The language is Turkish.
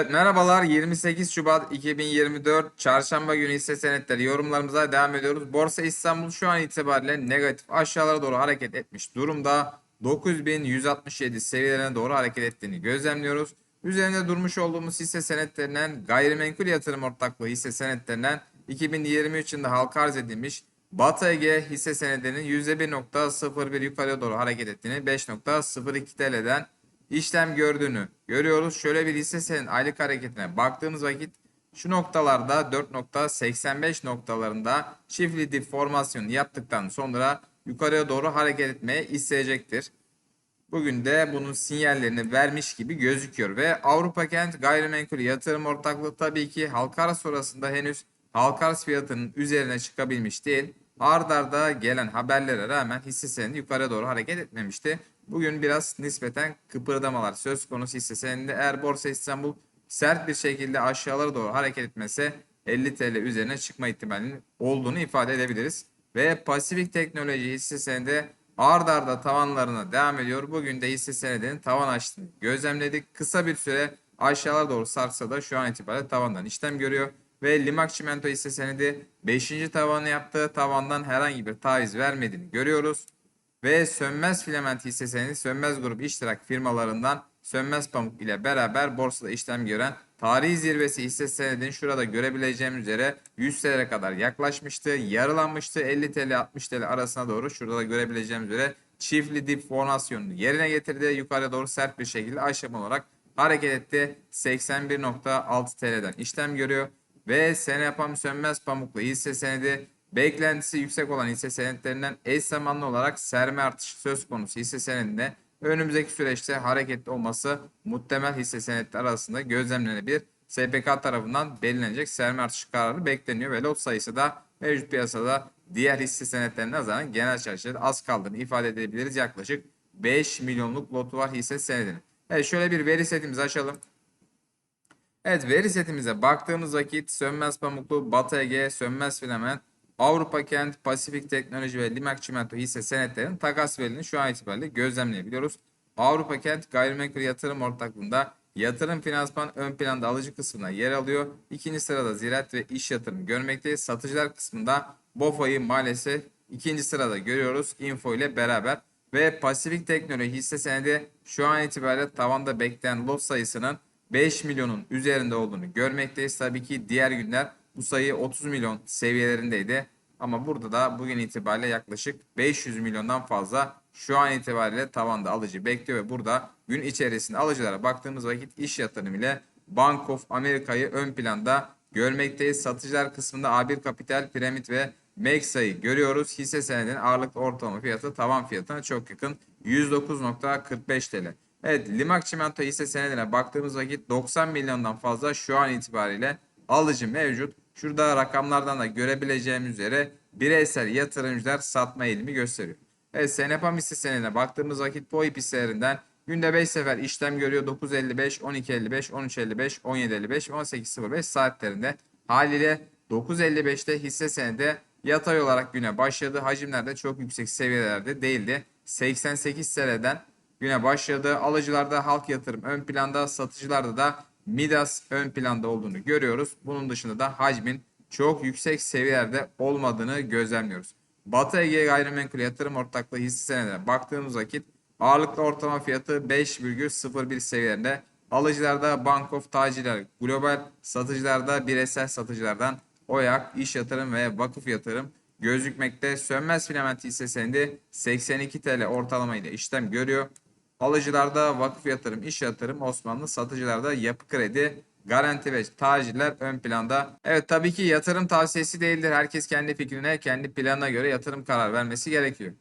Evet, merhabalar 28 Şubat 2024 Çarşamba günü hisse senetleri yorumlarımıza devam ediyoruz. Borsa İstanbul şu an itibariyle negatif aşağılara doğru hareket etmiş durumda. 9167 seviyelerine doğru hareket ettiğini gözlemliyoruz. Üzerinde durmuş olduğumuz hisse senetlerinden gayrimenkul yatırım ortaklığı hisse senetlerinden 2023 yılında halka arz edilmiş Batı Ege hisse senedinin %1.01 yukarıya doğru hareket ettiğini 5.02 TL'den işlem gördüğünü görüyoruz. Şöyle bir hisse senedinin aylık hareketine baktığımız vakit şu noktalarda 4.85 noktalarında çiftli dip formasyonu yaptıktan sonra yukarıya doğru hareket etmeye isteyecektir. Bugün de bunun sinyallerini vermiş gibi gözüküyor ve Avrupa Kent Gayrimenkul Yatırım Ortaklığı tabii ki halka arz sonrasında henüz halka arz fiyatının üzerine çıkabilmiş değil. Ard arda gelen haberlere rağmen hisse senedi yukarı doğru hareket etmemişti. Bugün biraz nispeten kıpırdamalar söz konusu hisse senedinde eğer Borsa İstanbul sert bir şekilde aşağılara doğru hareket etmese 50 TL üzerine çıkma ihtimalinin olduğunu ifade edebiliriz. Ve Pasifik Teknoloji hisse senedi ard arda tavanlarına devam ediyor. Bugün de hisse senedinin tavan açtığını gözlemledik. Kısa bir süre aşağılara doğru sarsa da şu an itibariyle tavandan işlem görüyor. Ve Limak Çimento hisse senedi 5. tavanı yaptığı tavandan herhangi bir taviz vermediğini görüyoruz. Ve Sönmez Filament hisse senedi Sönmez Grup iştirak firmalarından Sönmez Pamuk ile beraber borsada işlem gören tarihi zirvesi hisse senedinin şurada görebileceğimiz üzere 100 TL'ye kadar yaklaşmıştı. Yarılanmıştı 50 TL 60 TL arasına doğru şurada da görebileceğimiz üzere çiftli dip formasyonunu yerine getirdi. Yukarıya doğru sert bir şekilde aşama olarak hareket etti. 81.6 TL'den işlem görüyor. Ve Senepam Sönmez Pamuklu hisse senedi beklentisi yüksek olan hisse senetlerinden eş zamanlı olarak serme artışı söz konusu hisse senedinde önümüzdeki süreçte hareketli olması muhtemel hisse senetleri arasında gözlemlenebilir. SPK tarafından belirlenecek serme artışı kararı bekleniyor ve lot sayısı da mevcut piyasada diğer hisse senetlerine nazaran genel çerçevede az kaldığını ifade edebiliriz. Yaklaşık 5 milyonluk lotu var hisse senedinin. Evet şöyle bir veri setimizi açalım. Evet veri setimize baktığımız vakit Sönmez Pamuklu, Batı Ege, Sönmez Filament, Avrupa Kent, Pasifik Teknoloji ve Limak Çimento hisse senetlerinin takas verilini şu an itibariyle gözlemleyebiliyoruz. Avrupa Kent Gayrimenkul Yatırım Ortaklığı'nda yatırım finansman ön planda alıcı kısmına yer alıyor. İkinci sırada ziraat ve iş yatırımı görmekteyiz. Satıcılar kısmında BOFA'yı maalesef ikinci sırada görüyoruz Info ile beraber. Ve Pasifik Teknoloji hisse senedi şu an itibariyle tavanda bekleyen lot sayısının 5 milyonun üzerinde olduğunu görmekteyiz. Tabii ki diğer günler bu sayı 30 milyon seviyelerindeydi. Ama burada da bugün itibariyle yaklaşık 500 milyondan fazla şu an itibariyle tavanda alıcı bekliyor ve burada gün içerisinde alıcılara baktığımız vakit iş yatırım ile Bank of America'yı ön planda görmekteyiz. Satıcılar kısmında A1 Kapital, Piramit ve Mexa'yı görüyoruz. Hisse senedinin ağırlıklı ortalama fiyatı tavan fiyatına çok yakın 109.45 TL. Evet Limak Çimento hisse senedine baktığımız vakit 90 milyondan fazla şu an itibariyle alıcı mevcut. Şurada rakamlardan da görebileceğimiz üzere bireysel yatırımcılar satma eğilimi gösteriyor. Evet Senepam hisse senedine baktığımız vakit bu hisselerinden günde 5 sefer işlem görüyor. 9.55, 12.55, 13.55, 17.55 ve 18.05 saatlerinde. Haliyle 9.55'te hisse senedi yatay olarak güne başladı. Hacimler de çok yüksek seviyelerde değildi. 88 TL'den güne başladı. Alıcılarda halk yatırım ön planda, satıcılarda da Midas ön planda olduğunu görüyoruz. Bunun dışında da hacmin çok yüksek seviyelerde olmadığını gözlemliyoruz. Batı Ege Gayrimenkul Yatırım Ortaklığı hisse senedine baktığımız vakit ağırlıklı ortalama fiyatı 5,01 seviyelerinde. Alıcılarda Bank of Taciler Global, satıcılarda bireysel satıcılardan OYAK, iş yatırım ve vakıf yatırım gözükmekte. Sönmez filament hisse senedi 82 TL ortalama ile işlem görüyor. Alıcılarda vakıf yatırım, iş yatırım, Osmanlı satıcılarda yapı kredi, garanti ve tacirler ön planda. Evet tabii ki yatırım tavsiyesi değildir. Herkes kendi fikrine, kendi planına göre yatırım karar vermesi gerekiyor.